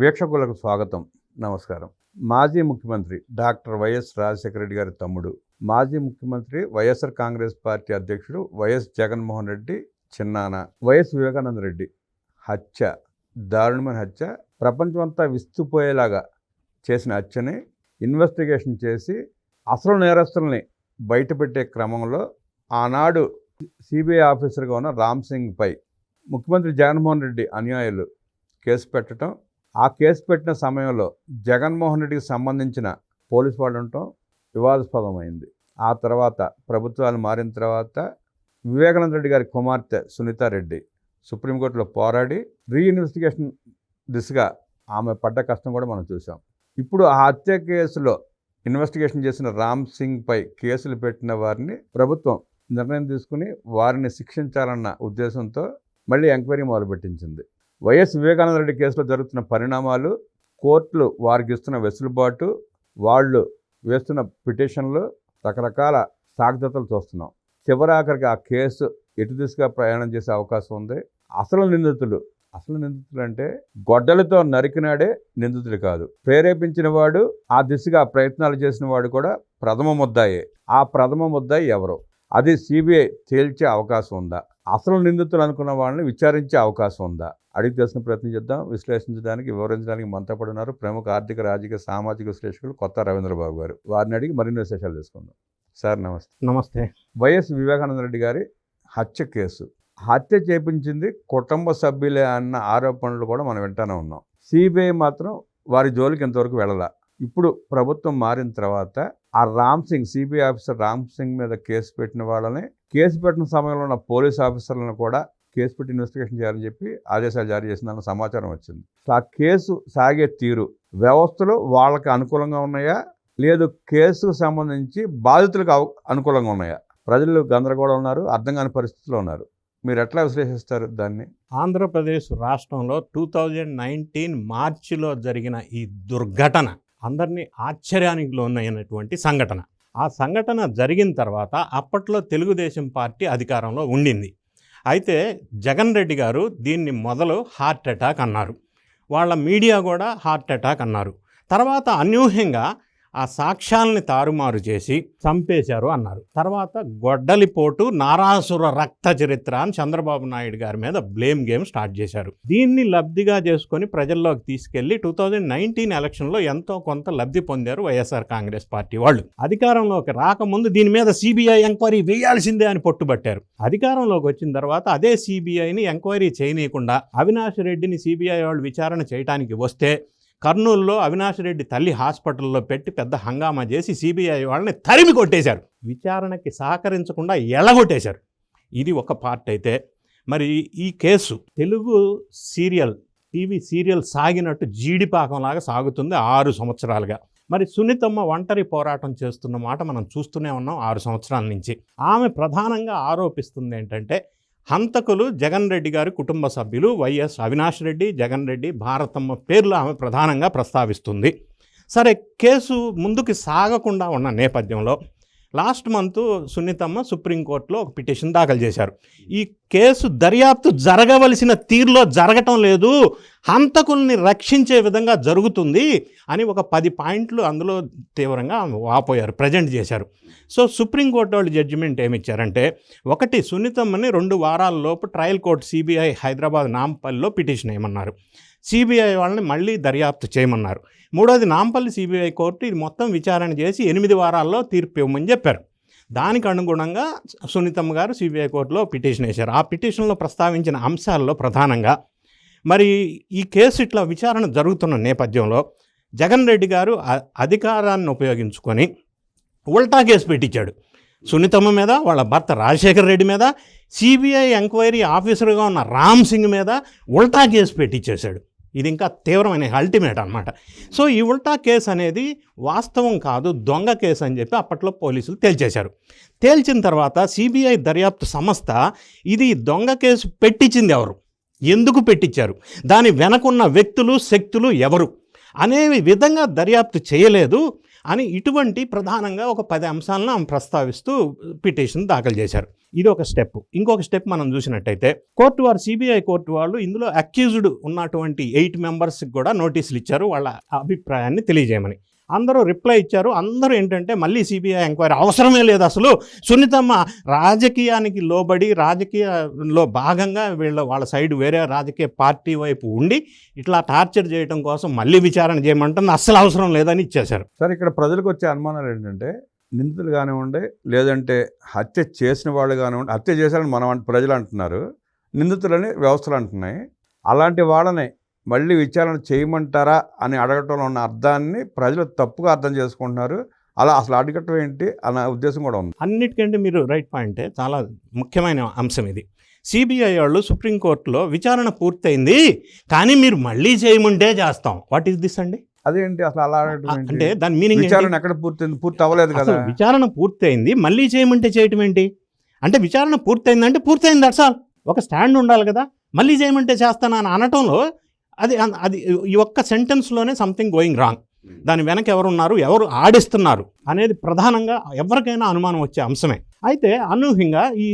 వీక్షకులకు స్వాగతం. నమస్కారం. మాజీ ముఖ్యమంత్రి డాక్టర్ వైఎస్ రాజశేఖర రెడ్డి గారి తమ్ముడు మాజీ ముఖ్యమంత్రి వైఎస్ఆర్ కాంగ్రెస్ పార్టీ అధ్యక్షుడు వైఎస్ జగన్మోహన్ రెడ్డి చిన్నాన వైఎస్ వివేకానంద రెడ్డి. హత్య దారుణమైన హత్య ప్రపంచమంతా విస్తుపోయేలాగా చేసిన హత్యని ఇన్వెస్టిగేషన్ చేసి అసలు నేరస్తుల్ని బయటపెట్టే క్రమంలో ఆనాడు సిబిఐ ఆఫీసర్గా ఉన్న రామ్ సింగ్పై ముఖ్యమంత్రి జగన్మోహన్ రెడ్డి అనుయాయులు కేసు పెట్టడం ఆ కేసు పెట్టిన సమయంలో జగన్మోహన్ రెడ్డికి సంబంధించిన పోలీసు వాళ్ళు ఉండటం వివాదాస్పదమైంది. ఆ తర్వాత ప్రభుత్వాలు మారిన తర్వాత వివేకానంద రెడ్డి గారి కుమార్తె సునీతారెడ్డి సుప్రీంకోర్టులో పోరాడి రీఇన్వెస్టిగేషన్ దిశగా ఆమె పడ్డ కష్టం కూడా మనం చూసాం ఇప్పుడు ఆ హత్య కేసులో ఇన్వెస్టిగేషన్ చేసిన రామ్ సింగ్పై కేసులు పెట్టిన వారిని ప్రభుత్వం నిర్ణయం తీసుకుని వారిని శిక్షించాలన్న ఉద్దేశంతో మళ్ళీ ఎంక్వైరీ మొదలుపెట్టించింది. వైఎస్ వివేకానంద రెడ్డి కేసులో జరుగుతున్న పరిణామాలు కోర్టులు వారికి ఇస్తున్న వెసులుబాటు వాళ్ళు వేస్తున్న పిటిషన్లు రకరకాల సాగ్రతలు చూస్తున్నాం. చివరాఖరికి ఆ కేసు ఎటు దిశగా ప్రయాణం చేసే అవకాశం ఉంది. అసలు నిందితులు అసలు నిందితులు అంటే గొడ్డలతో నరికినాడే నిందితుడు కాదు. ప్రేరేపించిన వాడు ఆ దిశగా ప్రయత్నాలు చేసిన వాడు కూడా ప్రథమ ముద్దాయే. ఆ ప్రథమ ముద్దాయి ఎవరు? అది సిబిఐ తేల్చే అవకాశం ఉందా? అసలు నిందితులు అనుకున్న వాళ్ళని విచారించే అవకాశం ఉందా? అడిగి తెలిసిన ప్రయత్నం చేద్దాం. విశ్లేషించడానికి వివరించడానికి మనతో ఉన్నారు ప్రముఖ ఆర్థిక రాజకీయ సామాజిక విశ్లేషకులు కొత్త రవీంద్రబాబు గారు. వారిని అడిగి మరిన్ని విశేషాలు తెలుసుకుందాం. సార్ నమస్తే. నమస్తే. వైఎస్ వివేకానంద రెడ్డి గారి హత్య కేసు. హత్య చేపించింది కుటుంబ సభ్యులే అన్న ఆరోపణలు కూడా మనం వింటానే ఉన్నాం. సిబిఐ మాత్రం వారి జోలికి ఇంతవరకు వెళ్ళాల. ఇప్పుడు ప్రభుత్వం మారిన తర్వాత ఆ రామ్ సింగ్ సిబిఐ ఆఫీసర్ రామ్ సింగ్ మీద కేసు పెట్టిన వాళ్ళని కేసు పెట్టిన సమయంలో ఉన్న పోలీస్ ఆఫీసర్లను కూడా కేసు పెట్టి ఇన్వెస్టిగేషన్ చేయాలని చెప్పి ఆదేశాలు జారీ చేసిందన్న సమాచారం వచ్చింది. ఆ కేసు సాగే తీరు వ్యవస్థలు వాళ్ళకి అనుకూలంగా ఉన్నాయా? లేదు కేసుకు సంబంధించి బాధితులకు అనుకూలంగా ఉన్నాయా? ప్రజలు గందరగోళం ఉన్నారు అర్థం కాని పరిస్థితిలో ఉన్నారు. మీరు ఎట్లా విశ్లేషిస్తారు దాన్ని? ఆంధ్రప్రదేశ్ రాష్ట్రంలో టూ థౌజండ్ నైన్టీన్ మార్చిలో జరిగిన ఈ దుర్ఘటన అందరినీ ఆశ్చర్యానికి లోనైనటువంటి సంఘటన. ఆ సంఘటన జరిగిన తర్వాత అప్పట్లో తెలుగుదేశం పార్టీ అధికారంలో ఉండింది. అయితే జగన్ రెడ్డి గారు దీన్ని మొదలు హార్ట్ అటాక్ అన్నారు. వాళ్ళ మీడియా కూడా హార్ట్ అటాక్ అన్నారు. తర్వాత అనూహ్యంగా ఆ సాక్ష్యాలని తారుమారు చేసి చంపేశారు అన్నారు. తర్వాత గొడ్డలిపోటు నారాసుర రక్త చరిత్ర అని చంద్రబాబు నాయుడు గారి మీద బ్లేమ్ గేమ్ స్టార్ట్ చేశారు. దీన్ని లబ్ధిగా చేసుకొని ప్రజల్లోకి తీసుకెళ్ళి టూ థౌజండ్ నైన్టీన్ ఎలక్షన్లో ఎంతో కొంత లబ్ధి పొందారు వైఎస్ఆర్ కాంగ్రెస్ పార్టీ వాళ్ళు. అధికారంలోకి రాకముందు దీని మీద సిబిఐ ఎంక్వైరీ వేయాల్సిందే అని పట్టుబట్టారు. అధికారంలోకి వచ్చిన తర్వాత అదే సిబిఐని ఎంక్వైరీ చేయనీయకుండా అవినాష్ రెడ్డిని సిబిఐ వాళ్ళు విచారణ చేయడానికి వస్తే కర్నూలులో అవినాష్ రెడ్డి తల్లి హాస్పిటల్లో పెట్టి పెద్ద హంగామా చేసి సిబిఐ వాళ్ళని తరిమి కొట్టేశారు. విచారణకి సహకరించకుండా ఎలగొట్టేశారు. ఇది ఒక పార్ట్ అయితే. మరి ఈ case Telugu serial TV serial సాగినట్టు జీడిపాకంలాగా సాగుతుంది ఆరు సంవత్సరాలుగా. మరి సునీతమ్మ ఒంటరి పోరాటం చేస్తున్న మాట మనం చూస్తూనే ఉన్నాం ఆరు సంవత్సరాల నుంచి. ఆమె ప్రధానంగా ఆరోపిస్తుంది ఏంటంటే హంతకులు జగన్ రెడ్డి గారి కుటుంబ సభ్యులు వైఎస్ అవినాష్ రెడ్డి జగన్ రెడ్డి భారతమ్మ పేర్లు ఆమె ప్రధానంగా ప్రస్తావిస్తుంది. సరే కేసు ముందుకు సాగకుండా ఉన్న నేపథ్యంలో లాస్ట్ మంత్ సున్నితమ్మ సుప్రీంకోర్టులో ఒక పిటిషన్ దాఖలు చేశారు. ఈ కేసు దర్యాప్తు జరగవలసిన తీరులో జరగటం లేదు. హంతకుల్ని రక్షించే విధంగా జరుగుతుంది అని ఒక పది పాయింట్లు అందులో తీవ్రంగా వాపోయారు ప్రజెంట్ చేశారు. సో సుప్రీంకోర్టు వాళ్ళు జడ్జిమెంట్ ఏమిచ్చారంటే ఒకటి సున్నితమ్మని రెండు వారాల లోపు ట్రయల్ కోర్టు సిబిఐ హైదరాబాద్ నాంపల్లిలో పిటిషన్ వేయమన్నారు సిబిఐ వాళ్ళని మళ్ళీ దర్యాప్తు చేయమన్నారు. మూడోది నాంపల్లి సిబిఐ కోర్టు ఇది మొత్తం విచారణ చేసి ఎనిమిది వారాల్లో తీర్పు ఇవ్వమని చెప్పారు. దానికి అనుగుణంగా సునీతమ్మ గారు సిబిఐ కోర్టులో పిటిషన్ వేశారు. ఆ పిటిషన్లో ప్రస్తావించిన అంశాల్లో ప్రధానంగా మరి ఈ కేసు ఇట్లా విచారణ జరుగుతున్న నేపథ్యంలో జగన్ రెడ్డి గారు అధికారాన్ని ఉపయోగించుకొని ఉల్టా కేసు పెట్టించాడు. సునీతమ్మ మీద వాళ్ళ భర్త రాజశేఖర్ రెడ్డి మీద సిబిఐ ఎంక్వైరీ ఆఫీసర్గా ఉన్న రామ్ సింగ్ మీద ఉల్టా కేసు పెట్టించేశాడు. ఇది ఇంకా తీవ్రమైన అల్టిమేట్ అనమాట సో ఈ ఉల్టా కేసు అనేది వాస్తవం కాదు దొంగ కేసు అని చెప్పి అప్పట్లో పోలీసులు తేల్చేశారు. తేల్చిన తర్వాత సిబిఐ దర్యాప్తు సంస్థ ఇది దొంగ కేసు పెట్టించింది ఎవరు? ఎందుకు పెట్టించారు? దాని వెనకున్న వ్యక్తులు శక్తులు ఎవరు? అనే విధంగా దర్యాప్తు చేయలేదు. అని ఇటువంటి ప్రధానంగా ఒక పది అంశాలను ఆమె ప్రస్తావిస్తూ పిటిషన్ దాఖలు చేశారు. ఇది ఒక స్టెప్. ఇంకొక స్టెప్ మనం చూసినట్టయితే కోర్టు వారు సిబిఐ కోర్టు వాళ్ళు ఇందులో అక్యూజ్డ్ ఉన్నటువంటి ఎయిట్ మెంబర్స్కి కూడా నోటీసులు ఇచ్చారు వాళ్ళ అభిప్రాయాన్ని తెలియజేయమని. అందరూ రిప్లై ఇచ్చారు. అందరూ ఏంటంటే మళ్ళీ సిబిఐ ఎంక్వైరీ అవసరమే లేదు అసలు. సున్నితమ్మ రాజకీయానికి లోబడి రాజకీయంలో భాగంగా వీళ్ళ వాళ్ళ సైడ్ వేరే రాజకీయ పార్టీ వైపు ఉండి ఇట్లా టార్చర్ చేయడం కోసం మళ్ళీ విచారణ చేయమంటుంది అస్సలు అవసరం లేదని ఇచ్చేశారు. సార్ ఇక్కడ ప్రజలకు వచ్చే అనుమానాలు ఏంటంటే నిందితులు కానివ్వండి లేదంటే హత్య చేసిన వాళ్ళు కానివ్వండి హత్య చేశారని మనం ప్రజలు అంటున్నారు. నిందితులని వ్యవస్థలు అంటున్నాయి. అలాంటి వాళ్ళని మళ్ళీ విచారణ చేయమంటారా అని అడగటంలో ఉన్న అర్థాన్ని ప్రజలు తప్పుగా అర్థం చేసుకుంటున్నారు. అలా అసలు అడగటం ఏంటి అన్న ఉద్దేశం కూడా ఉంది. అన్నిటికంటే మీరు రైట్ పాయింటే చాలా ముఖ్యమైన అంశం ఇది. సిబిఐ వాళ్ళు సుప్రీంకోర్టులో విచారణ పూర్తయింది కానీ మీరు మళ్ళీ చేయమంటే చేస్తాం. వాట్ ఈస్ దిస్ అండి? అదేంటి అసలు అలా? అంటే దాని మీనింగ్ విచారణ ఎక్కడ పూర్తయింది? పూర్తి అవ్వలేదు కదా. విచారణ పూర్తయింది మళ్ళీ చేయమంటే చేయటం ఏంటి? అంటే విచారణ పూర్తయిందంటే పూర్తయింది దట్స్ ఆల్ ఒక స్టాండ్ ఉండాలి కదా. మళ్ళీ చేయమంటే చేస్తాను అని అనటంలో అది అది ఈ ఒక్క సెంటెన్స్లోనే సంథింగ్ గోయింగ్ రాంగ్ దాని వెనక ఎవరున్నారు? ఎవరు ఆడిస్తున్నారు? అనేది ప్రధానంగా ఎవరికైనా అనుమానం వచ్చే అంశమే. అయితే అనూహ్యంగా ఈ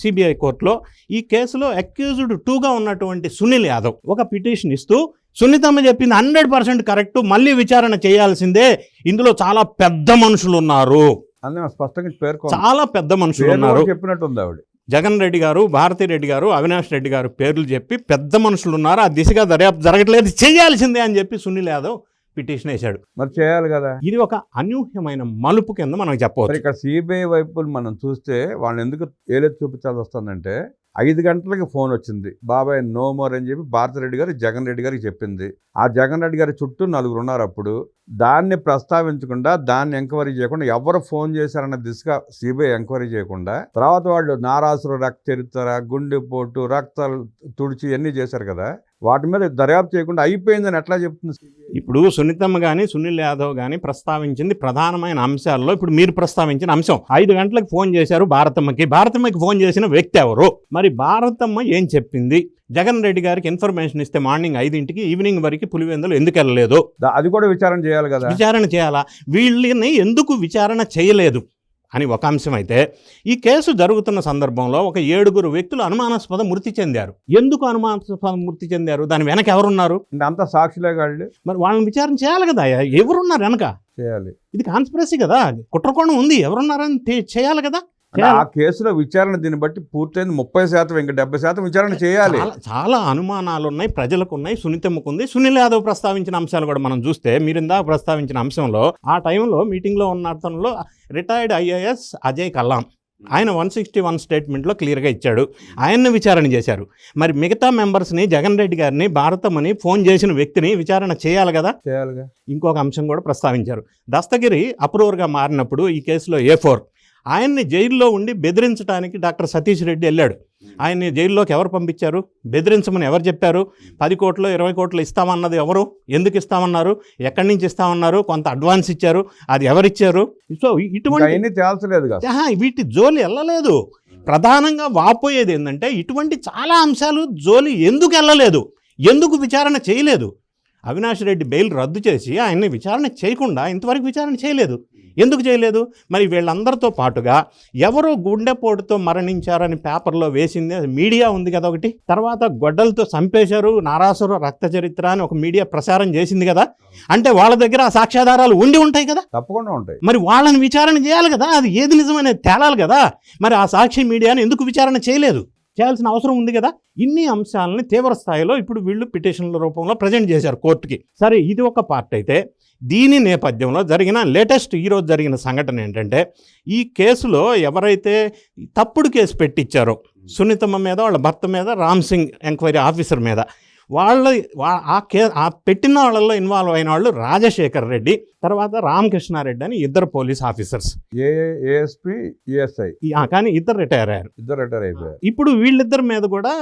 సిబిఐ కోర్టులో ఈ కేసులో అక్యూజ్డ్ టూగా ఉన్నటువంటి సునీల్ యాదవ్ ఒక పిటిషన్ ఇస్తూ సున్నితమ్మ చెప్పింది హండ్రెడ్ పర్సెంట్ కరెక్ట్ మళ్ళీ విచారణ చేయాల్సిందే. ఇందులో చాలా పెద్ద మనుషులు ఉన్నారు స్పష్టంగా చాలా పెద్ద మనుషులు ఉన్నారు కూడా చెప్పినట్టు ఉంది ఆవిడ. జగన్ రెడ్డి గారు భారతీ రెడ్డి గారు అవినాష్ రెడ్డి గారు పేర్లు చెప్పి పెద్ద మనుషులు ఉన్నారు? ఆ దిశగా దర్యాప్తు జరగట్లేదు చేయాల్సిందే అని చెప్పి సునీల్ యాదవ్ పిటిషన్ వేశాడు. మరి చేయాలి కదా. ఇది ఒక అనూహ్యమైన మలుపు కింద మనం చెప్పవచ్చు. ఇక్కడ సిబిఐ వైపులు మనం చూస్తే వాళ్ళని ఎందుకు ఏలెత్తి చూపించాల్సి వస్తుందంటే ఐదు గంటలకి ఫోన్ వచ్చింది. బాబాయ్ నో మోర్ అని చెప్పి భారతరెడ్డి గారు జగన్ రెడ్డి గారికి చెప్పింది. ఆ జగన్ రెడ్డి గారి చుట్టూ నలుగురు ఉన్నారు అప్పుడు. దాన్ని ప్రస్తావించకుండా దాన్ని ఎంక్వైరీ చేయకుండా ఎవరు ఫోన్ చేశారన్న దిశగా సిబిఐ ఎంక్వైరీ చేయకుండా తర్వాత వాళ్ళు నారాసురు రక్త చరిత్ర గుండెపోటు రక్తాలు తుడిచి ఇవన్నీ చేశారు కదా. వాటి మీద దర్యాప్తు చేయకుండా అయిపోయిందని ఎట్లా చెప్తుంది? ఇప్పుడు సునీతమ్మ కానీ సునీల్ యాదవ్ కానీ ప్రస్తావించింది ప్రధానమైన అంశాల్లో ఇప్పుడు మీరు ప్రస్తావించిన అంశం. ఐదు గంటలకు ఫోన్ చేశారు భారతమ్మకి. భారతమ్మకి ఫోన్ చేసిన వ్యక్తి ఎవరు? మరి భారతమ్మ ఏం చెప్పింది? జగన్ రెడ్డి గారికి ఇన్ఫర్మేషన్ ఇస్తే మార్నింగ్ ఐదింటికి ఈవినింగ్ వరకు పులివెందులు ఎందుకు వెళ్ళలేదు? అది కూడా విచారణ చేయాలి కదా. విచారణ చేయాలా? వీళ్ళని ఎందుకు విచారణ చేయలేదు? అని ఒక అంశం అయితే ఈ కేసు జరుగుతున్న సందర్భంలో ఒక ఏడుగురు వ్యక్తులు అనుమానాస్పద మృతి చెందారు. ఎందుకు అనుమానాస్పద మృతి చెందారు? దాని వెనక ఎవరున్నారు? అంటే అంతా సాక్షులే వాళ్ళు మరి వాళ్ళని విచారణ చేయాలి కదా ఎవరున్నారు వెనక? చేయాలి. ఇది కాన్స్పిరసీ కదా కుట్రకోణం ఉంది ఎవరున్నారని చేయాలి కదా. ఆ కేసులో విచారణ దీన్ని బట్టి పూర్తయింది. ముప్పై శాతం ఇంకా డెబ్బై శాతం విచారణ చేయాలి. చాలా అనుమానాలు ఉన్నాయి ప్రజలకు ఉన్నాయి సునీతమ్మకు ఉంది సునీల్ యాదవ్ ప్రస్తావించిన అంశాలు కూడా మనం చూస్తే మీరు ఇందాక ప్రస్తావించిన అంశంలో ఆ టైంలో మీటింగ్లో ఉన్న అతనిలో రిటైర్డ్ ఐఏఎస్ అజయ్ కల్లాం ఆయన వన్ సిక్స్టీ వన్ స్టేట్మెంట్లో క్లియర్గా ఇచ్చాడు. ఆయన్ని విచారణ చేశారు. మరి మిగతా మెంబర్స్ని జగన్ రెడ్డి గారిని భారతమ్మని ఫోన్ చేసిన వ్యక్తిని విచారణ చేయాలి కదా? చేయాలిగా. ఇంకొక అంశం కూడా ప్రస్తావించారు. దస్తగిరి అప్రూవర్గా మారినప్పుడు ఈ కేసులో ఏ ఫోర్? ఆయన్ని జైల్లో ఉండి బెదిరించడానికి డాక్టర్ సతీష్ రెడ్డి వెళ్ళాడు. ఆయన్ని జైల్లోకి ఎవరు పంపించారు? బెదిరించమని ఎవరు చెప్పారు? పది కోట్లు ఇరవై కోట్లు ఇస్తామన్నది ఎవరు? ఎందుకు ఇస్తామన్నారు? ఎక్కడి నుంచి ఇస్తామన్నారు? కొంత అడ్వాన్స్ ఇచ్చారు. అది ఎవరిచ్చారు సో ఇటువంటి తేల్చలేదు వీటి జోలి వెళ్ళలేదు. ప్రధానంగా వాపోయేది ఏంటంటే ఇటువంటి చాలా అంశాలు జోలి ఎందుకు వెళ్ళలేదు? ఎందుకు విచారణ చేయలేదు? అవినాష్ రెడ్డి బెయిల్ రద్దు చేసి ఆయన్ని విచారణ చేయకుండా ఇంతవరకు విచారణ చేయలేదు. ఎందుకు చేయలేదు? మరి వీళ్ళందరితో పాటుగా ఎవరో గుండెపోటుతో మరణించారని పేపర్లో వేసింది. మీడియా ఉంది కదా ఒకటి. తర్వాత గొడ్డలతో చంపేశారు నారాసుర రక్త చరిత్ర అని ఒక మీడియా ప్రసారం చేసింది కదా. అంటే వాళ్ళ దగ్గర ఆ సాక్ష్యాధారాలు ఉండి ఉంటాయి కదా. తప్పకుండా ఉంటాయి. మరి వాళ్ళని విచారణ చేయాలి కదా. అది ఏది నిజమనేది తేలాలి కదా. మరి ఆ సాక్షి మీడియాని ఎందుకు విచారణ చేయలేదు? చేయాల్సిన అవసరం ఉంది కదా. ఇన్ని అంశాలని తీవ్ర స్థాయిలో ఇప్పుడు వీళ్ళు పిటిషన్ల రూపంలో ప్రజెంట్ చేశారు కోర్టుకి. సరే ఇది ఒక పార్ట్ అయితే దీని నేపథ్యంలో జరిగిన లేటెస్ట్ ఈరోజు జరిగిన సంఘటన ఏంటంటే ఈ కేసులో ఎవరైతే తప్పుడు కేసు పెట్టించారో సునీతమ్మ మీద వాళ్ళ భర్త మీద రామ్ సింగ్ ఎంక్వైరీ ఆఫీసర్ మీద వాళ్ళ ఆ కే ఆ పెట్టిన వాళ్ళల్లో ఇన్వాల్వ్ అయిన వాళ్ళు రాజశేఖర్ రెడ్డి తర్వాత రామకృష్ణారెడ్డి అని ఇద్దరు పోలీస్ ఆఫీసర్స్. ఏ ఏఎస్పి కానీ ఇద్దరు రిటైర్ అయ్యారు. ఇద్దరు రిటైర్ అయిపోయారు. ఇప్పుడు వీళ్ళిద్దరి మీద కూడా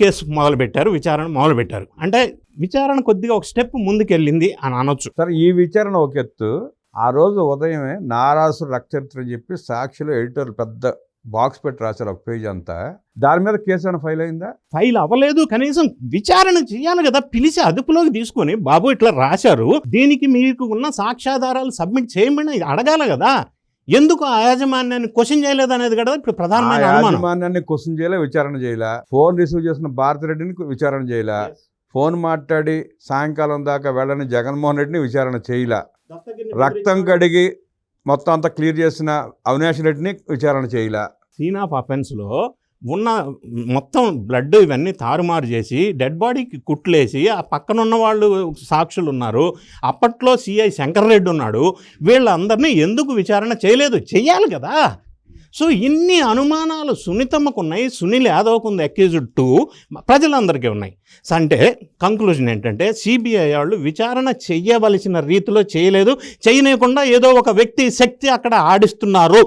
కేసు మొదలు పెట్టారు విచారణ మొదలు పెట్టారు అంటే విచారణ కొద్దిగా ఒక స్టెప్ ముందుకెళ్ళింది అని అనొచ్చు. సరే ఈ విచారణ ఒక ఎత్తు. ఆ రోజు ఉదయమే నారాసు రక్తచరిత్ర అని చెప్పి సాక్షిలో ఎడిటర్లు పెద్ద బాక్స్ పెట్టి రాశారు ఒక పేజ్ అంతా. దాని మీద కేసు ఏమైనా ఫైల్ అయిందా? ఫైల్ అవ్వలేదు. కనీసం విచారణ చేయాలి కదా పిలిచి అదుపులోకి తీసుకొని బాబు ఇట్లా రాశారు. దీనికి మీకు ఉన్న సాక్ష్యాధారాలు సబ్మిట్ చేయమని అడగాలి కదా. ఎందుకు ఆ యాజమాన్యాన్ని క్వశ్చన్ చేయలేదు అనేది కదా ఇప్పుడు ప్రధానమైన యాజమాన్యాన్ని క్వశ్చన్ చేయలే విచారణ చేయలే. ఫోన్ రిసీవ్ చేసిన భారతిరెడ్డిని విచారణ చేయలే. ఫోన్ మాట్లాడి సాయంకాలం దాకా వెళ్ళని జగన్మోహన్ రెడ్డిని విచారణ చేయలే. రక్తం కడిగి మొత్తం అంతా క్లియర్ చేసిన అవినాష్ రెడ్డిని విచారణ చేయలే. సీన్ ఆఫ్ అఫెన్స్లో ఉన్న మొత్తం బ్లడ్ ఇవన్నీ తారుమారు చేసి డెడ్ బాడీకి కుట్లేసి ఆ పక్కన ఉన్న వాళ్ళు సాక్షులు ఉన్నారు. అప్పట్లో సిఐ శంకర్రెడ్డి ఉన్నాడు. వీళ్ళందరినీ ఎందుకు విచారణ చేయలేదు? చేయాలి కదా. సో ఇన్ని అనుమానాలు సునీతమ్మకు ఉన్నాయి సునీల్ యాదవ్కు ఉంది అక్యూజ్డ్ టూ ప్రజలందరికీ ఉన్నాయి. అంటే కంక్లూజన్ ఏంటంటే సిబిఐ వాళ్ళు విచారణ చేయవలసిన రీతిలో చేయలేదు. చేయనీయకుండా ఏదో ఒక వ్యక్తి శక్తి అక్కడ ఆడిస్తున్నారు.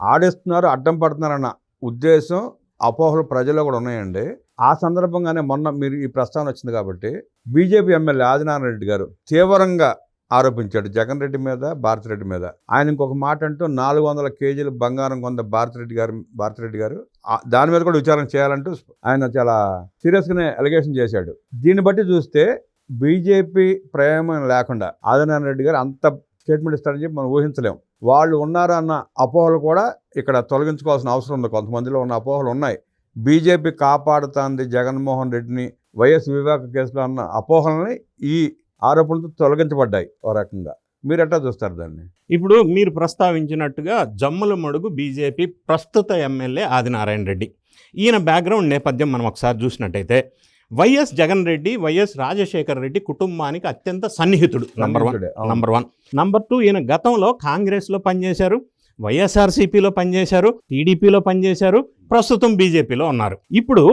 ఆడిస్తున్నారు అడ్డం పడుతున్నారన్న ఉద్దేశం అపోహలు ప్రజల్లో కూడా ఉన్నాయండి. ఆ సందర్భంగానే మొన్న మీరు ఈ ప్రస్తావన వచ్చింది కాబట్టి బీజేపీ ఎమ్మెల్యే ఆదినారాయణ రెడ్డి గారు తీవ్రంగా ఆరోపించాడు జగన్ రెడ్డి మీద భారతిరెడ్డి మీద. ఆయన ఇంకొక మాట అంటూ నాలుగు వందల కేజీలు బంగారం కొంద భారతిరెడ్డి గారు భారతిరెడ్డి గారు దాని మీద కూడా విచారణ చేయాలంటూ ఆయన చాలా సీరియస్గానే అలిగేషన్ చేశాడు. దీన్ని బట్టి చూస్తే బీజేపీ ప్రయోగం లేకుండా ఆదినారాయణ రెడ్డి గారు అంత స్టేట్మెంట్ ఇస్తారని చెప్పి మనం ఊహించలేం. వాళ్ళు ఉన్నారన్న అపోహలు కూడా ఇక్కడ తొలగించుకోవాల్సిన అవసరం ఉంది. కొంతమందిలో ఉన్న అపోహలు ఉన్నాయి. బీజేపీ కాపాడుతుంది జగన్మోహన్ రెడ్డిని వైఎస్ వివేక కేసులో అన్న అపోహలని ఈ ఆరోపణలతో తొలగించబడ్డాయి ఓ రకంగా. మీరు ఎట్లా చూస్తారు దాన్ని? ఇప్పుడు మీరు ప్రస్తావించినట్టుగా జమ్ముల మడుగు బీజేపీ ప్రస్తుత ఎమ్మెల్యే ఆదినారాయణ రెడ్డి. ఈయన బ్యాక్గ్రౌండ్ నేపథ్యం మనం ఒకసారి చూసినట్టయితే వైఎస్ జగన్ రెడ్డి వైఎస్ రాజశేఖర్ రెడ్డి కుటుంబానికి అత్యంత సన్నిహితుడు number one. Number one number two ఈయన గతంలో కాంగ్రెస్లో పనిచేశారు వైఎస్ఆర్సీపీలో పనిచేశారు టీడీపీలో పనిచేశారు ప్రస్తుతం బీజేపీలో ఉన్నారు. ఇప్పుడు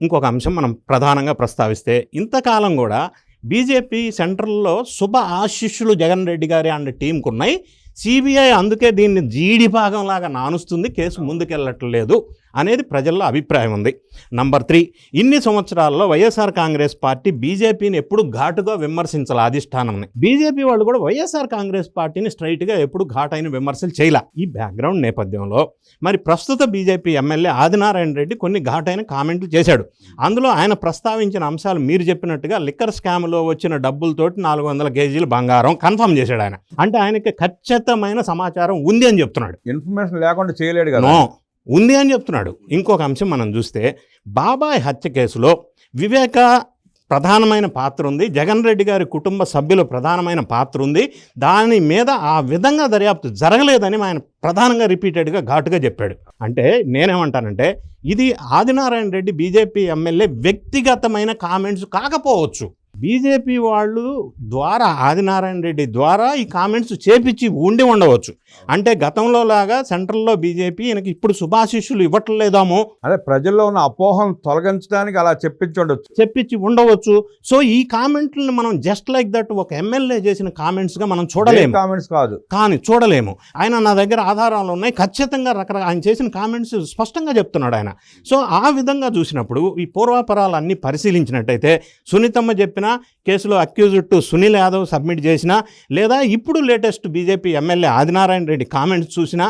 ఇంకొక అంశం మనం ప్రధానంగా ప్రస్తావిస్తే ఇంతకాలం కూడా బీజేపీ సెంట్రల్లో శుభ ఆశిష్యులు జగన్ రెడ్డి గారి అన్న టీంకు ఉన్నాయి సిబిఐ అందుకే దీన్ని జీడి భాగంలాగా నానుస్తుంది కేసు ముందుకెళ్ళట్లేదు. అనేది ప్రజల్లో అభిప్రాయం ఉంది. నంబర్ త్రీ ఇన్ని సంవత్సరాల్లో వైఎస్ఆర్ కాంగ్రెస్ పార్టీ బీజేపీని ఎప్పుడు ఘాటుగా విమర్శించాలి అధిష్టానంని. బీజేపీ వాళ్ళు కూడా వైఎస్ఆర్ కాంగ్రెస్ పార్టీని స్ట్రైట్గా ఎప్పుడు ఘాటైన విమర్శలు చేయలే. ఈ బ్యాక్గ్రౌండ్ నేపథ్యంలో మరి ప్రస్తుత బీజేపీ ఎమ్మెల్యే ఆదినారాయణ రెడ్డి కొన్ని ఘాటైన కామెంట్లు చేశాడు. అందులో ఆయన ప్రస్తావించిన అంశాలు మీరు చెప్పినట్టుగా లిక్కర్ స్కామ్లో వచ్చిన డబ్బులతోటి నాలుగు వందల కేజీలు బంగారం కన్ఫర్మ్ చేశాడు ఆయన. అంటే ఆయనకి ఖచ్చితమైన సమాచారం ఉంది అని చెప్తున్నాడు. ఇన్ఫర్మేషన్ లేకుండా చేయలేడు కదా. ఉంది అని చెప్తున్నాడు. ఇంకొక అంశం మనం చూస్తే బాబాయ్ హత్య కేసులో వివేక ప్రధానమైన పాత్ర ఉంది. జగన్ రెడ్డి గారి కుటుంబ సభ్యుల ప్రధానమైన పాత్ర ఉంది. దాని మీద ఆ విధంగా దర్యాప్తు జరగలేదని ఆయన ప్రధానంగా రిపీటెడ్గా ఘాటుగా చెప్పాడు. అంటే నేనేమంటానంటే ఇది ఆదినారాయణ రెడ్డి బీజేపీ ఎమ్మెల్యే వ్యక్తిగతమైన కామెంట్స్ కాకపోవచ్చు. బీజేపీ వాళ్ళు ద్వారా ఆదినారాయణ రెడ్డి ద్వారా ఈ కామెంట్స్ చేపించి ఉండి ఉండవచ్చు. అంటే గతంలో లాగా సెంట్రల్లో బీజేపీ ఈయనకి ఇప్పుడు శుభాశిష్యులు ఇవ్వట్లేదామో. అదే ప్రజల్లో ఉన్న అపోహలను తొలగించడానికి అలా చెప్పించి ఉండొచ్చు. చెప్పించి ఉండవచ్చు. సో ఈ కామెంట్లను మనం జస్ట్ లైక్ దట్ ఒక ఎమ్మెల్యే చేసిన కామెంట్స్గా మనం చూడలేము. కామెంట్స్ కాదు. కానీ చూడలేము. ఆయన నా దగ్గర ఆధారాలు ఉన్నాయి. ఖచ్చితంగా రకరకాల ఆయన చేసిన కామెంట్స్ స్పష్టంగా చెప్తున్నాడు ఆయన. సో ఆ విధంగా చూసినప్పుడు ఈ పూర్వాపరాలు అన్నీ పరిశీలించినట్టయితే సునీతమ్మ చెప్పిన కేసులో accused two Sunil Yadav submit చేసినా లేదా ఇప్పుడు latest BJP MLA Adinarayana Reddy comments చూసినా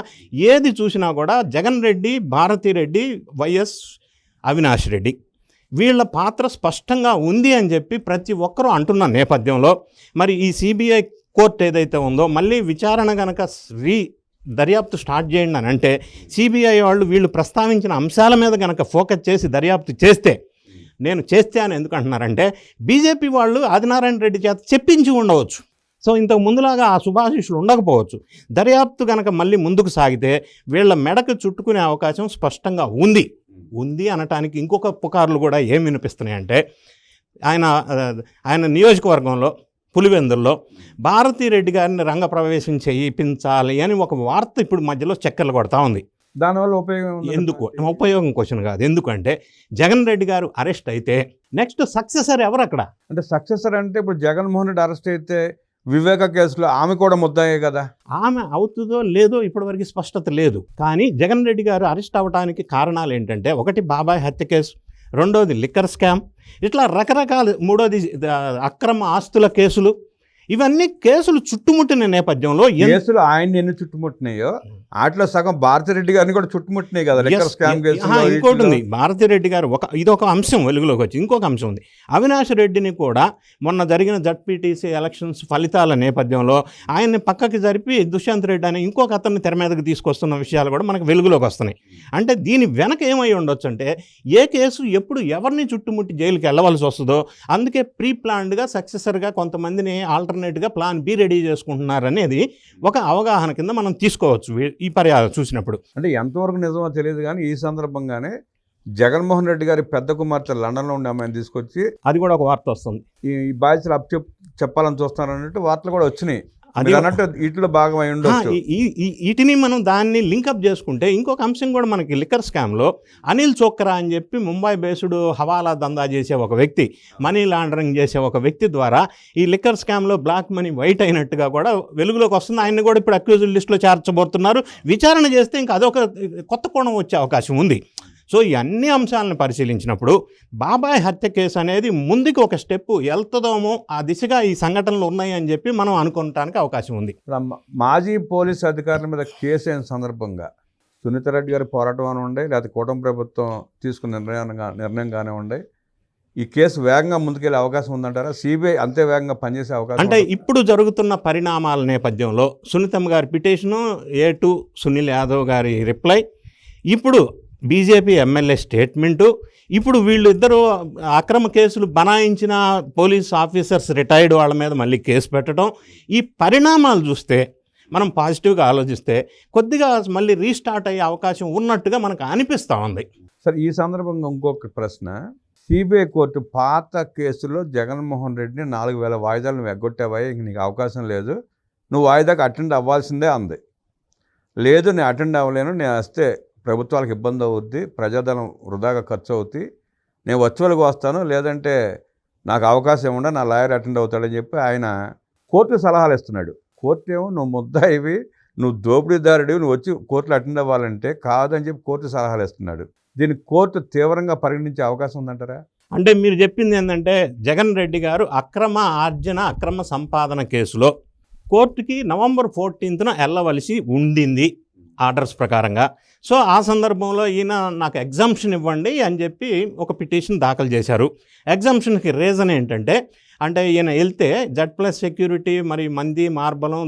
ఏది చూసినా కూడా జగన్ రెడ్డి భారతిరెడ్డి వైఎస్ అవినాష్ రెడ్డి. వీళ్ళ పాత్ర స్పష్టంగా ఉంది అని చెప్పి ప్రతి ఒక్కరూ అంటున్న నేపథ్యంలో మరి ఈ సిబిఐ కోర్టు ఏదైతే ఉందో మళ్ళీ విచారణ గనక రీ దర్యాప్తు స్టార్ట్ చేయండి అని అంటే సిబిఐ వాళ్ళు వీళ్ళు ప్రస్తావించిన అంశాల మీద కనుక ఫోకస్ చేసి దర్యాప్తు చేస్తే నేను చేస్తాను ఎందుకంటున్నారంటే బీజేపీ వాళ్ళు ఆదినారాయణ రెడ్డి చేత చెప్పించి ఉండవచ్చు. సో ఇంతకు ముందులాగా ఆ శుభాశిషులు ఉండకపోవచ్చు. దర్యాప్తు కనుక మళ్ళీ ముందుకు సాగితే వీళ్ళ మెడకు చుట్టుకునే అవకాశం స్పష్టంగా ఉంది. ఉంది అనటానికి ఇంకొక పుకార్లు కూడా ఏం వినిపిస్తున్నాయంటే ఆయన ఆయన నియోజకవర్గంలో పులివెందుల్లో భారతీరెడ్డి గారిని రంగప్రవేశం చేయించాలి అని ఒక వార్త ఇప్పుడు మధ్యలో చక్కర్లు కొడతా ఉంది. దానివల్ల ఉపయోగం? ఎందుకు? ఉపయోగం క్వశ్చన్ కాదు. ఎందుకంటే జగన్ రెడ్డి గారు అరెస్ట్ అయితే నెక్స్ట్ సక్సెసర్ ఎవరు అక్కడ అంటే సక్సెసర్ అంటే ఇప్పుడు జగన్మోహన్ రెడ్డి అరెస్ట్ అయితే వివేక కేసులో ఆమె కూడా ముద్దాయే కదా? ఆమె అవుతుందో లేదో ఇప్పటివరకు స్పష్టత లేదు. కానీ జగన్ రెడ్డి గారు అరెస్ట్ అవ్వడానికి కారణాలు ఏంటంటే ఒకటి బాబాయ్ హత్య కేసు రెండోది లిక్కర్ స్కామ్ ఇట్లా రకరకాల మూడోది అక్రమ ఆస్తుల కేసులు ఇవన్నీ కేసులు చుట్టుముట్టిన నేపథ్యంలో కేసులు ఆయన ఎన్ని చుట్టుముట్టినాయో వాటిలో సగం భారతిరెడ్డి గారిని కూడా చుట్టుముట్టినాయి కదా స్కామ్ ఇంకోటి. ఉంది. భారతిరెడ్డి గారు ఒక ఇది ఒక అంశం వెలుగులోకి వచ్చి ఇంకొక అంశం ఉంది. అవినాష్ రెడ్డిని కూడా మొన్న జరిగిన జడ్పీటీసీ ఎలక్షన్స్ ఫలితాల నేపథ్యంలో ఆయన్ని పక్కకి జరిపి దుష్యంత్ రెడ్డి అని ఇంకొక అతన్ని తెర మీదకి తీసుకొస్తున్న విషయాలు కూడా మనకు వెలుగులోకి వస్తున్నాయి. అంటే దీని వెనక ఏమై ఉండొచ్చు అంటే ఏ కేసు ఎప్పుడు ఎవరిని చుట్టుముట్టి జైలుకి వెళ్ళవలసి వస్తుందో అందుకే ప్రీ ప్లాన్డ్గా సక్సెసర్గా కొంతమందిని ఆల్టర్నేట్గా ప్లాన్ బి రెడీ చేసుకుంటున్నారు అనేది ఒక అవగాహన కింద మనం తీసుకోవచ్చు ఈ పర్యాలు చూసినప్పుడు. అంటే ఎంతవరకు నిజమో తెలియదు కానీ ఈ సందర్భంగానే జగన్మోహన్ రెడ్డి గారి పెద్ద కుమార్తె లండన్లో ఉండే అమ్మాయిని తీసుకొచ్చి అది కూడా ఒక వార్త వస్తుంది. ఈ బాధ్యతలు అప్ చెప్ చెప్పాలని చూస్తున్నారు అన్నట్టు వార్తలు కూడా వచ్చినాయి. అది అన్నట్టు వీటిలో భాగం అయి ఉండొచ్చు. వీటిని మనం దాన్ని లింకప్ చేసుకుంటే ఇంకొక అంశం కూడా మనకి లిక్కర్ స్కామ్లో అనిల్ చోక్రా అని చెప్పి ముంబై బేస్డ్ హవాలా దందా చేసే ఒక వ్యక్తి మనీ లాండరింగ్ చేసే ఒక వ్యక్తి ద్వారా ఈ లిక్కర్ స్కామ్లో బ్లాక్ మనీ వైట్ అయినట్టుగా కూడా వెలుగులోకి వస్తుంది. ఆయన్ని కూడా ఇప్పుడు అక్యూజ్డ్ లిస్టులో చేర్చబోతున్నారు. విచారణ చేస్తే ఇంకా అదొక కొత్త కోణం వచ్చే అవకాశం ఉంది. సో ఈ అన్ని అంశాలను పరిశీలించినప్పుడు బాబాయ్ హత్య కేసు అనేది ముందుకు ఒక స్టెప్ వెళ్తుందేమో ఆ దిశగా ఈ సంఘటనలు ఉన్నాయి అని చెప్పి మనం అనుకోవటానికి అవకాశం ఉంది. మాజీ పోలీస్ అధికారుల మీద కేసు అయిన సందర్భంగా సునీత రెడ్డి గారి పోరాటం అని ఉండే లేకపోతే కూటమి ప్రభుత్వం తీసుకున్న నిర్ణయం నిర్ణయం కానివ్వండి ఈ కేసు వేగంగా ముందుకెళ్ళే అవకాశం ఉందంటారా? సిబిఐ అంతే వేగంగా పనిచేసే అవకాశం అంటే? ఇప్పుడు జరుగుతున్న పరిణామాల నేపథ్యంలో సునీతమ్మ గారి petition A two Sunil Yadav గారి రిప్లై. ఇప్పుడు బీజేపీ ఎమ్మెల్యే స్టేట్మెంటు. ఇప్పుడు వీళ్ళిద్దరూ అక్రమ కేసులు బనాయించిన పోలీస్ ఆఫీసర్స్ రిటైర్డ్ వాళ్ళ మీద మళ్ళీ కేసు పెట్టడం. ఈ పరిణామాలు చూస్తే మనం పాజిటివ్గా ఆలోచిస్తే కొద్దిగా మళ్ళీ రీస్టార్ట్ అయ్యే అవకాశం ఉన్నట్టుగా మనకు అనిపిస్తూ ఉంది. సరే ఈ సందర్భంగా ఇంకొక ప్రశ్న. సిబిఐ కోర్టు పాత కేసులో జగన్మోహన్ రెడ్డిని నాలుగు వేల వాయిదాలు నువ్వు ఎగ్గొట్టావా ఇంక నీకు అవకాశం లేదు. నువ్వు వాయిదాకు అటెండ్ అవ్వాల్సిందే అంది. లేదు నేను అటెండ్ అవ్వలేను. నేను వస్తే ప్రభుత్వాలకు ఇబ్బంది అవుద్ది ప్రజాధనం వృధాగా ఖర్చు అవుద్ది. నేను వర్చువల్గా వస్తాను లేదంటే నాకు అవకాశం ఉండ నా లాయర్ అటెండ్ అవుతాడని చెప్పి ఆయన కోర్టు సలహాలు ఇస్తున్నాడు. కోర్టు ఏమో నువ్వు ముద్దాయివి నువ్వు దోపిడీదారుడివి నువ్వు వచ్చి కోర్టులో అటెండ్ అవ్వాలంటే కాదని చెప్పి కోర్టు సలహాలు ఇస్తున్నాడు. దీన్ని కోర్టు తీవ్రంగా పరిగణించే అవకాశం ఉందంటారా? అంటే మీరు చెప్పింది ఏంటంటే జగన్ రెడ్డి గారు అక్రమ ఆర్జన అక్రమ సంపాదన కేసులో కోర్టుకి నవంబర్ ఫోర్టీన్త్న వెళ్ళవలసి ఉండింది. ఆర్డర్స్ ప్రకారంగా. సో ఆ సందర్భంలో ఈయన నాకు ఎగ్జామ్షన్ ఇవ్వండి అని చెప్పి ఒక పిటిషన్ దాఖలు చేశారు. ఎగ్జామ్షన్కి రీజన్ ఏంటంటే అంటే ఈయన వెళ్తే జడ్ ప్లస్ సెక్యూరిటీ మరి మంది మార్బలం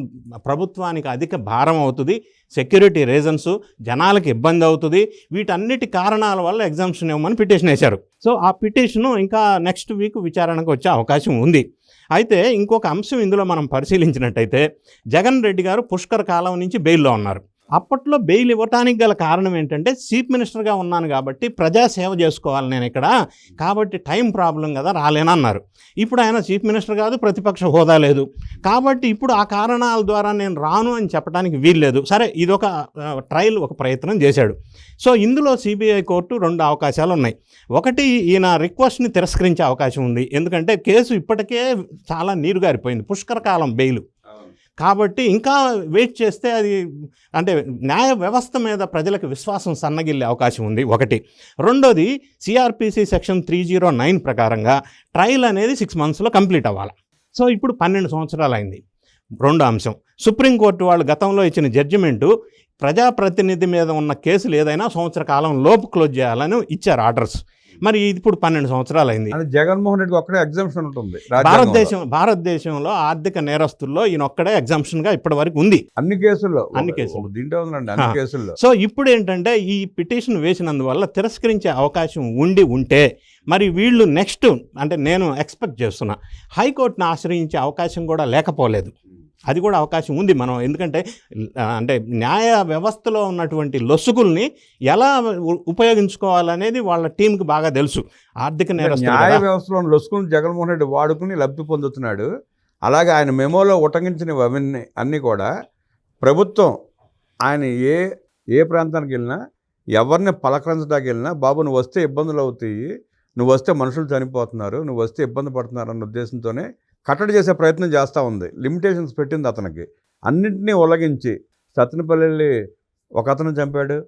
ప్రభుత్వానికి అధిక భారం అవుతుంది. సెక్యూరిటీ రీజన్స్ జనాలకు ఇబ్బంది అవుతుంది. వీటన్నిటి కారణాల వల్ల ఎగ్జామ్షన్ ఇవ్వమని పిటిషన్ వేశారు. సో ఆ పిటిషను ఇంకా నెక్స్ట్ వీక్ విచారణకు వచ్చే అవకాశం ఉంది. అయితే ఇంకొక అంశం ఇందులో మనం పరిశీలించినట్టయితే జగన్ రెడ్డి గారు పుష్కర కాలం నుంచి బెయిల్లో ఉన్నారు. అప్పట్లో బెయిల్ ఇవ్వటానికి గల కారణం ఏంటంటే చీఫ్ మినిస్టర్గా ఉన్నాను కాబట్టి ప్రజాసేవ చేసుకోవాలి నేను ఇక్కడ. కాబట్టి టైం ప్రాబ్లం కదా రాలేనన్నారు ఇప్పుడు ఆయన చీఫ్ మినిస్టర్ కాదు ప్రతిపక్ష హోదా లేదు. కాబట్టి ఇప్పుడు ఆ కారణాల ద్వారా నేను రాను అని చెప్పడానికి వీల్లేదు సరే ఇదొక ఒక ట్రయల్ ఒక ప్రయత్నం చేశాడు. సో ఇందులో సిబిఐ కోర్టు రెండు అవకాశాలు ఉన్నాయి. ఒకటి ఈయన రిక్వెస్ట్ని తిరస్కరించే అవకాశం ఉంది. ఎందుకంటే కేసు ఇప్పటికే చాలా నీరు గారిపోయింది పుష్కర కాలం బెయిల్. కాబట్టి ఇంకా వెయిట్ చేస్తే అది అంటే న్యాయ వ్యవస్థ మీద ప్రజలకు విశ్వాసం సన్నగిల్లే అవకాశం ఉంది. ఒకటి. రెండోది CRPC section three zero nine ప్రకారంగా ట్రయల్ అనేది సిక్స్ మంత్స్లో కంప్లీట్ అవ్వాలి. సో ఇప్పుడు పన్నెండు సంవత్సరాలు అయింది. రెండో అంశం. సుప్రీంకోర్టు వాళ్ళు గతంలో ఇచ్చిన జడ్జిమెంటు ప్రజాప్రతినిధి మీద ఉన్న కేసులు ఏదైనా సంవత్సర కాలం లోపు క్లోజ్ చేయాలని ఇచ్చారు ఆర్డర్స్ మరి ఇది ఇప్పుడు పన్నెండు సంవత్సరాలు అయింది జగన్మోహన్ రెడ్డికి ఒక్కడే ఎగ్జామ్షన్ ఉంటుంది. భారతదేశం భారతదేశంలో ఆర్థిక నేరస్తుల్లో ఈయన ఒక్కడే ఎగ్జామ్షన్గా ఇప్పటి వరకు ఉంది. అన్ని కేసుల్లో. అన్ని దీంట్లో ఉందండి అన్ని. కేసుల్లో. సో ఇప్పుడు ఏంటంటే ఈ పిటిషన్ వేసినందువల్ల తిరస్కరించే అవకాశం ఉండి ఉంటే మరి వీళ్ళు నెక్స్ట్ అంటే నేను ఎక్స్పెక్ట్ చేస్తున్నా హైకోర్టును ఆశ్రయించే అవకాశం కూడా లేకపోలేదు. అది కూడా అవకాశం ఉంది. మనం ఎందుకంటే అంటే న్యాయ వ్యవస్థలో ఉన్నటువంటి లొసుగుల్ని ఎలా ఉపయోగించుకోవాలనేది వాళ్ళ టీంకి బాగా తెలుసు. ఆర్థిక న్యాయ. వ్యవస్థలో లొసుకుని జగన్మోహన్ రెడ్డి వాడుకుని లబ్ధి పొందుతున్నాడు. అలాగే ఆయన మెమోలో ఉటంకించినవి అవన్నీ అన్నీ కూడా ప్రభుత్వం ఆయన ఏ ఏ ప్రాంతానికి వెళ్ళినా ఎవరిని పలకరించడానికి వెళ్ళినా బాబు నువ్వు వస్తే ఇబ్బందులు అవుతాయి. నువ్వు వస్తే మనుషులు చనిపోతున్నారు. నువ్వు వస్తే ఇబ్బంది పడుతున్నారు అన్న ఉద్దేశంతోనే కట్టడి చేసే ప్రయత్నం చేస్తూ ఉంది. లిమిటేషన్స్ పెట్టింది అతనికి. అన్నింటినీ ఉల్లగించి సత్తెనపల్లి ఒక అతను చంపాడు.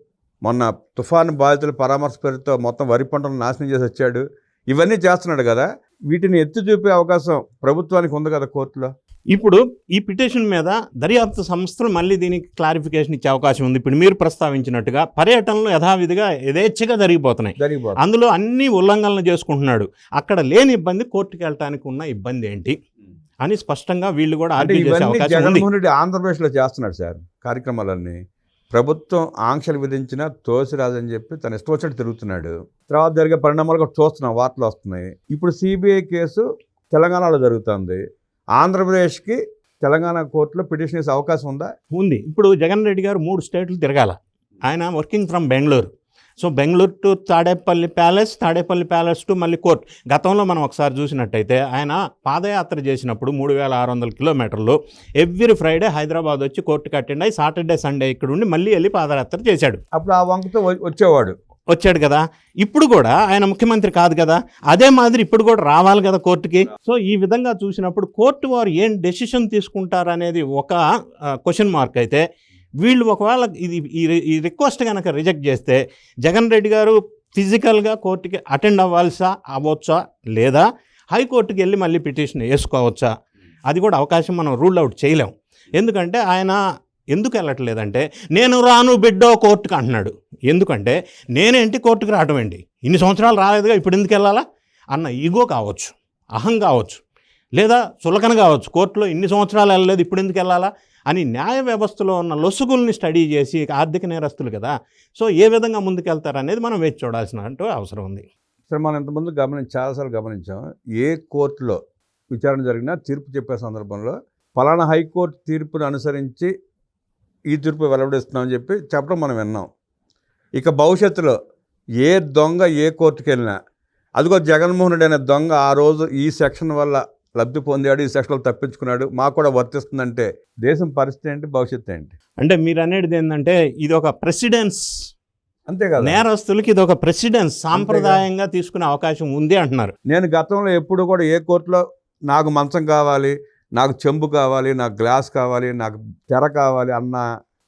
మొన్న తుఫాను బాధితుల పరామర్శ పేరుతో మొత్తం వరి పంటను నాశనం చేసి వచ్చాడు. ఇవన్నీ చేస్తున్నాడు కదా. వీటిని ఎత్తి చూపే అవకాశం ప్రభుత్వానికి ఉంది కదా కోర్టులో? ఇప్పుడు ఈ పిటిషన్ మీద దర్యాప్తు సంస్థలు మళ్ళీ దీనికి క్లారిఫికేషన్ ఇచ్చే అవకాశం ఉంది. ఇప్పుడు మీరు ప్రస్తావించినట్టుగా పర్యటనలు యథావిధిగా యథేచ్ఛగా జరిగిపోతున్నాయి. అందులో అన్ని ఉల్లంఘనలు చేసుకుంటున్నాడు. అక్కడ లేని ఇబ్బంది కోర్టుకి వెళ్ళటానికి ఉన్న ఇబ్బంది ఏంటి? అని స్పష్టంగా వీళ్ళు కూడా జగన్మోహన్ రెడ్డి ఆంధ్రప్రదేశ్లో చేస్తున్నాడు సార్ కార్యక్రమాలన్నీ. ప్రభుత్వం ఆంక్షలు విధించిన తోసిరాదని చెప్పి తన ఇష్టం వచ్చినట్టు తిరుగుతున్నాడు. తర్వాత జరిగే పరిణామాలు కూడా చూస్తున్నాం వార్తలు వస్తున్నాయి. ఇప్పుడు సిబిఐ కేసు తెలంగాణలో జరుగుతుంది. ఆంధ్రప్రదేశ్కి తెలంగాణ కోర్టులో పిటిషన్ వేసే అవకాశం ఉందా? ఉంది. ఇప్పుడు జగన్ రెడ్డి గారు మూడు స్టేట్లు తిరగాల. ఆయన working from Bengaluru. So Bengaluru to Tadepalli palace Tadepalli palace to మళ్ళీ కోర్ట్. గతంలో మనం ఒకసారి చూసినట్టయితే ఆయన పాదయాత్ర చేసినప్పుడు మూడు వేల ఆరు వందల కిలోమీటర్లు ఎవ్రీ ఫ్రైడే హైదరాబాద్ వచ్చి కోర్టుకి అటెండ్ అయ్యి సాటర్డే సండే ఇక్కడ ఉండి మళ్ళీ వెళ్ళి పాదయాత్ర చేశాడు. అప్పుడు ఆ వంకతో వచ్చేవాడు. వచ్చాడు కదా. ఇప్పుడు కూడా ఆయన ముఖ్యమంత్రి కాదు కదా. అదే మాదిరి ఇప్పుడు కూడా రావాలి కదా కోర్టుకి. సో ఈ విధంగా చూసినప్పుడు కోర్టు వారు ఏం డెసిషన్ తీసుకుంటారు అనేది ఒక క్వశ్చన్ మార్క్ అయితే వీళ్ళు ఒకవేళ ఇది ఈ- ఈ రిక్వెస్ట్ కనుక రిజెక్ట్ చేస్తే జగన్ రెడ్డి గారు ఫిజికల్గా కోర్టుకి అటెండ్ అవ్వాల్సా అవ్వచ్చా లేదా హైకోర్టుకి వెళ్ళి మళ్ళీ పిటిషన్ వేసుకోవచ్చా? అది కూడా అవకాశం మనం రూల్ అవుట్ చేయలేం. ఎందుకంటే ఆయన ఎందుకు వెళ్ళట్లేదంటే నేను రాను బిడ్డో కోర్టుకు అంటున్నాడు. ఎందుకంటే నేనేంటి కోర్టుకు రావటం అండి ఇన్ని సంవత్సరాలు రాలేదుగా ఇప్పుడు ఎందుకు వెళ్ళాలా? అన్న ఈగో కావచ్చు అహం కావచ్చు లేదా చులకన కావచ్చు కోర్టులో ఇన్ని సంవత్సరాలు వెళ్ళలేదు ఇప్పుడు ఎందుకు వెళ్ళాలా? అని న్యాయ వ్యవస్థలో ఉన్న లొసుగుల్ని స్టడీ చేసి ఆర్థిక నేరస్తులు కదా సో ఏ విధంగా ముందుకెళ్తారు అనేది మనం వేచి చూడాల్సిన అవసరం ఉంది. సరే మనం ఇంతకుముందు గమనించి చాలాసార్లు గమనించాం ఏ కోర్టులో విచారణ జరిగినా తీర్పు చెప్పే సందర్భంలో పలానా హైకోర్టు తీర్పును అనుసరించి ఈ తీర్పు వెలువడిస్తున్నామని చెప్పి చెప్పడం మనం విన్నాం. ఇక భవిష్యత్తులో ఏ దొంగ ఏ కోర్టుకి వెళ్ళినా అదిగో జగన్మోహన్ రెడ్డి అనే దొంగ ఆ రోజు ఈ సెక్షన్ వల్ల లబ్ధి పొందాడు ఈ సెక్షన్లో తప్పించుకున్నాడు మాకు కూడా వర్తిస్తుందంటే దేశం పరిస్థితి ఏంటి భవిష్యత్తు ఏంటి? అంటే మీరు అనేది ఏంటంటే ఇది ఒక ప్రెసిడెన్స్ అంతే కదా. నేరస్తులకి ఇది ఒక ప్రెసిడెన్స్ సాంప్రదాయంగా తీసుకునే అవకాశం ఉంది అంటున్నారు. నేను గతంలో ఎప్పుడు కూడా ఏ కోర్టులో నాకు మంచం కావాలి నాకు చెంబు కావాలి నాకు గ్లాస్ కావాలి నాకు తెర కావాలి అన్న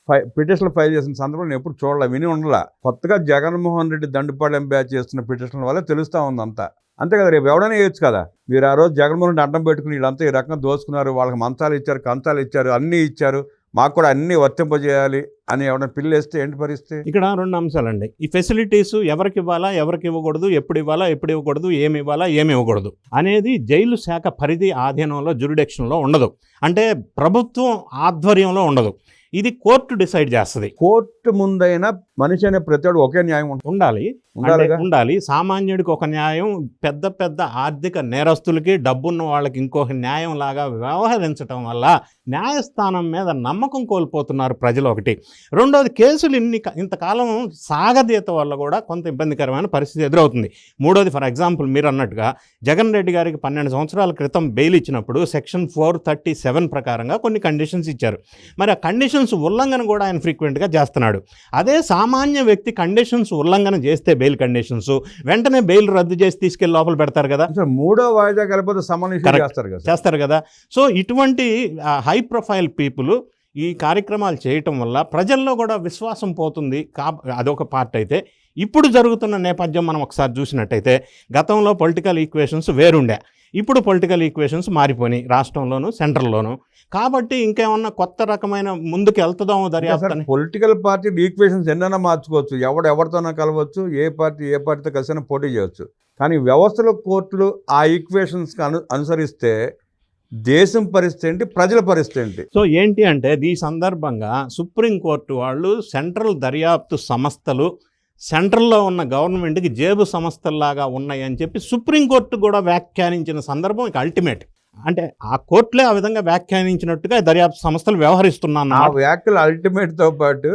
ఫై పిటిషన్లు ఫైల్ చేసిన సందర్భం నేను ఎప్పుడు చూడలే విని ఉండలా. కొత్తగా జగన్మోహన్ రెడ్డి దండుపాలెం బ్యాచ్ చేస్తున్న పిటిషన్ల వల్ల తెలుస్తూ ఉంది అంతా అంతే కదా రేపు ఎవడైనా వేయచ్చు కదా? మీరు ఆ రోజు జగన్మోహన్ రెడ్డి అడ్డం పెట్టుకుని వీళ్ళంతా ఈ రకంగా దోచుకున్నారు వాళ్ళకి మంచాలు ఇచ్చారు కంచాలు ఇచ్చారు అన్నీ ఇచ్చారు. మాకు కూడా అన్నీ వర్తింపజేయాలి అని ఎవరైనా పిల్లు వేస్తే ఏంటి పరిస్థితి? ఇక్కడ రెండు అంశాలండి. ఈ ఫెసిలిటీస్ ఎవరికి ఇవ్వాలా ఎవరికి ఇవ్వకూడదు ఎప్పుడు ఇవ్వాలా ఎప్పుడు ఇవ్వకూడదు ఏమి ఇవ్వాలా ఏమి ఇవ్వకూడదు అనేది జైలు శాఖ పరిధి ఆధీనంలో జురిడక్షన్లో ఉండదు. అంటే ప్రభుత్వం ఆధ్వర్యంలో ఉండదు. ఇది కోర్టు డిసైడ్ చేస్తుంది. కోర్టు ముందైనా మనిషి అనే ప్రతివాడు ఒకే న్యాయం ఉండాలి. ఉండాలి. సామాన్యుడికి ఒక న్యాయం పెద్ద పెద్ద ఆర్థిక నేరస్తులకి డబ్బున్న వాళ్ళకి ఇంకొక న్యాయం లాగా వ్యవహరించటం వల్ల న్యాయస్థానం మీద నమ్మకం కోల్పోతున్నారు ప్రజలు ఒకటి. రెండోది కేసులు ఇన్ని ఇంతకాలం సాగదీత వల్ల కూడా కొంత ఇబ్బందికరమైన పరిస్థితి ఎదురవుతుంది. మూడోది ఫర్ ఎగ్జాంపుల్ మీరు అన్నట్టుగా జగన్ రెడ్డి గారికి పన్నెండు సంవత్సరాల క్రితం బెయిల్ ఇచ్చినప్పుడు సెక్షన్ ఫోర్ థర్టీ సెవెన్ ప్రకారంగా కొన్ని కండిషన్స్ ఇచ్చారు. మరి ఆ కండిషన్స్ ఉల్లంఘన కూడా ఆయన ఫ్రీక్వెంట్గా చేస్తున్నాడు. అదే సామాన్య వ్యక్తి కండిషన్స్ ఉల్లంఘన చేస్తే బెయిల్ కండిషన్స్ వెంటనే బెయిల్ రద్దు చేసి తీసుకెళ్ళి లోపల పెడతారు కదా? మూడో వాయిదా కలిపితే సమన్వయం. చేస్తారు కదా. చేస్తారు కదా. సో ఇటువంటి హై ప్రొఫైల్ పీపుల్ ఈ కార్యక్రమాలు చేయటం వల్ల ప్రజల్లో కూడా విశ్వాసం పోతుంది. కా అదొక పార్ట్ అయితే. ఇప్పుడు జరుగుతున్న నేపథ్యం మనం ఒకసారి చూసినట్టయితే గతంలో పొలిటికల్ ఈక్వేషన్స్ వేరుండే. ఇప్పుడు పొలిటికల్ ఈక్వేషన్స్ మారిపోయినాయి రాష్ట్రంలోను సెంట్రల్లోను. కాబట్టి ఇంకేమన్నా కొత్త రకమైన ముందుకు వెళ్తుందామో దర్యాప్తు అని పొలిటికల్ పార్టీ ఈక్వేషన్స్ ఎన్నైనా మార్చుకోవచ్చు. ఎవడు ఎవరితోనైనా కలవచ్చు ఏ పార్టీ ఏ పార్టీతో కలిసినా పోటీ చేయవచ్చు కానీ వ్యవస్థలో కోర్టులు ఆ ఈక్వేషన్స్కి అను అనుసరిస్తే దేశం పరిస్థితి ఏంటి ప్రజల పరిస్థితి ఏంటి? సో ఏంటి అంటే ఈ సందర్భంగా సుప్రీంకోర్టు వాళ్ళు సెంట్రల్ దర్యాప్తు సంస్థలు సెంట్రల్లో ఉన్న గవర్నమెంట్కి జేబు సంస్థల్లాగా ఉన్నాయి అని చెప్పి సుప్రీంకోర్టు కూడా వ్యాఖ్యానించిన సందర్భం ఇక అల్టిమేట్. అంటే ఆ కోర్టులే ఆ విధంగా వ్యాఖ్యానించినట్టుగా దర్యాప్తు సంస్థలు వ్యవహరిస్తున్నాను ఆ వ్యాఖ్యలు అల్టిమేట్తో పాటు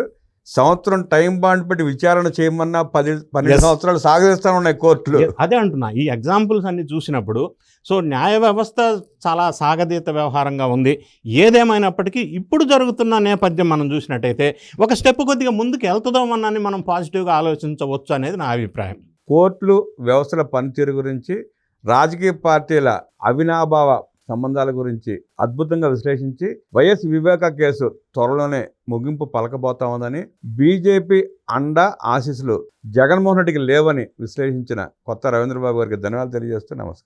సంవత్సరం టైం బాండ్ పెట్టి విచారణ చేయమన్నా పది పన్నెండు. సంవత్సరాలు సాగదీస్తా ఉన్నాయి కోర్టులు. అదే అంటున్నా. ఈ ఎగ్జాంపుల్స్ అన్ని చూసినప్పుడు సో న్యాయ వ్యవస్థ చాలా సాగదీత వ్యవహారంగా ఉంది. ఏదేమైనప్పటికీ ఇప్పుడు జరుగుతున్న నేపథ్యం మనం చూసినట్టయితే ఒక స్టెప్ కొద్దిగా ముందుకు వెళ్తుందామని మనం పాజిటివ్గా ఆలోచించవచ్చు అనేది నా అభిప్రాయం. కోర్టులు వ్యవస్థల పనితీరు గురించి రాజకీయ పార్టీల అవినాభావ సంబంధాల గురించి అద్భుతంగా విశ్లేషించి వైఎస్ వివేక కేసు త్వరలోనే ముగింపు పలకబోతా ఉందని బీజేపీ అండ ఆశీస్సులు జగన్మోహన్ రెడ్డికి లేవని విశ్లేషించిన కొత్త రవీంద్రబాబు గారికి ధన్యవాదాలు తెలియజేస్తూ నమస్కారం.